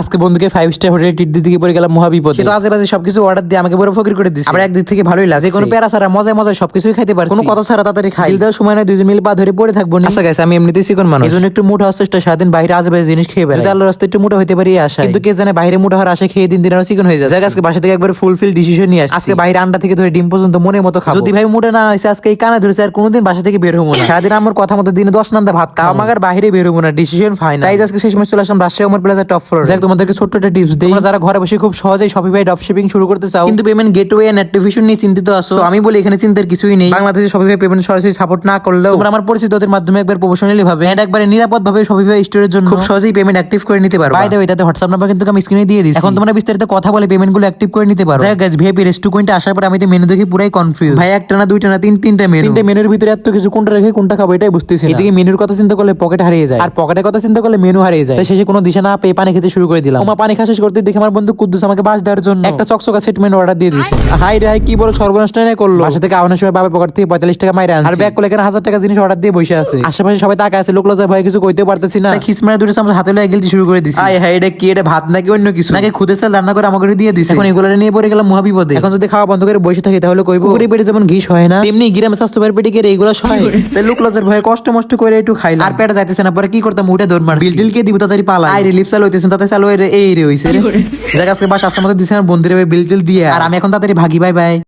আজকে বন্ধুকে five star হোটেলে টিট দিতে গিয়ে পড়ে গেলাম মহাবিপদ। তো বাজে সবকিছু অর্ডার দিয়ে আমাকে বড় ফকির করে দিচ্ছে আবার একদিক থেকে ভালোই লাগে কোনো প্যারা ছাড়া মজায় মজায় সবকিছুই খাইতে পারছি। কোনো কথা ছাড়া তাড়াতাড়ি খাই। দিল দেওয়ার সময় না দুইজন মিল পা ধরে পড়ে থাকব না। আচ্ছা গাইস আমি এমনিতেই চিকন মানুষ। এই জন্য একটু মোটা হওয়ার চেষ্টা সারাদিন বাইরে বাজে জিনিস খেয়ে বেড়াই। আল্লাহর রাস্তায় একটু মোটা হইতে পারি আশা কিন্তু কে জানে বাইরে মোটা হওয়ার আশা খেয়ে দিন দিন আরও চিকন হয়ে যায় আজকে বাসা থেকে একবার ফুলফিল ডিসিশন নিয়ে আসি আজকে বাইরে আন্ডা থেকে ধরে ডিম পর্যন্ত মনের মতো খাব। যদি ভাই মোটা না হয়েছে আজকে এই কানে ধরেছে আর কোনোদিন বাসা থেকে বের হব না। সারাদিন আমার কথা মতো দিনে দশ নান্দা ভাত খাওয়া আমার বাইরে বের হব না ডিসিশন ফাইনাল তাই আজকে সেই সময় চলে আসলাম রাজশাহী আমার প্লাজা টপ ফ্লোর তোমাদেরকে ছোট্ট একটা টিপস দিই। তোমরা যারা ঘরে বসে খুব সহজেই শপিফাই ড্রপ শিপিং শুরু করতে চাও কিন্তু পেমেন্ট গেটওয়ে এন্ড অ্যাক্টিভেশন নিয়ে চিন্তিত আছো। আমি বলি এখানে চিন্তার কিছুই নেই। বাংলাদেশে শপিফাই পেমেন্ট সরাসরি সাপোর্ট না করলেও তোমরা আমার পরিচিতদের মাধ্যমে একবার প্রফেশনালি ভাবে। And একবারে নিরাপদ ভাবে শপিফাই স্টোরের জন্য খুব সহজেই পেমেন্ট অ্যাক্টিভ করে নিতে পারো বাই দ্য ওয়ে তাতে হোয়াটসঅ্যাপ নাম্বার কিন্তু আমি স্ক্রিনে দিয়ে দিচ্ছি এখন তোমরা বিস্তারিত কথা বলে পেমেন্টগুলো অ্যাক্টিভ করে নিতে পারো। গাইস ভিআইপি রেস্টুরেন্টে আসার পর আমি তো মেনু দেখে পুরাই কনফিউজ ভাই একটা না দুইটা না তিন তিনটা মেনু তিনটা মেনুর ভিতরে এত কিছু কোনটা রেখে কোনটা খাব এটাই বুঝতেছি না। এদিকে মেনুর কথা চিন্তা করলে পকেট হারিয়ে যায়। আর পকেটের কথা চিন্তা করলে মেনু হারিয়ে যায়। তাই শেষে কোনো দিশা না পেয়ে পানি খেতে শুরু করে দিলাম। ওমা পানি শেষ করতে দেখে আমার বন্ধু কুদ্দুস আমাকে বাস দেওয়ার জন্য। একটা চকচকা সেট মেনু অর্ডার দিয়ে দিয়েছে হাই রে হাই কি বড় সর্বনাশ না করল। বাসা থেকে আওয়ানোর সময় বাবার পকেট থেকে পঁয়তাল্লিশ টাকা মাইরে আনছি। আর ব্যাগ করলে এখানে হাজার টাকা জিনিস অর্ডার দিয়ে বসে আছে। আশেপাশে সবাই তাকে আছে লোক লজ্জায় ভয় কিছু কইতে পারতেছি না। খিসমারে দুটো চামচ হাতে লয়ে গেলতে শুরু করে দিছি। আয় হাই এটা কি এটা ভাত নাকি অন্য কিছু? নাকি খুদে চাল রান্না করে আমাকে দিয়ে দিছে? এখন এগুলো নিয়ে পড়ে গেলাম মহাবিপদে। এখন যদি খাওয়া বন্ধ করে বসে থাকি তাহলে কইবো পুরি পেটে যেমন ঘিস হয় না তেমনি গিরামে স্বাস্থ্য পেটে পেটে গেলে এইগুলো সয় তাই লোক লজ্জার ভয়ে কষ্ট মষ্ট করে একটু খাইলাম। আর পেটে যাইতেছে না পরে কি করতাম উঠে দৌড় মার বিল টিল কে দিব তাড়াতাড়ি পালা আই রিলিফ চালু হইতেছেন তাতে চালু রে- এই রে হইছে রে। জায়গা আজকে বাস আসার মতো দিছে আমার বন্ধুরে বিল টিল দিয়ে। আর আমি এখন তাড়াতাড়ি ভাগি বাই বাই।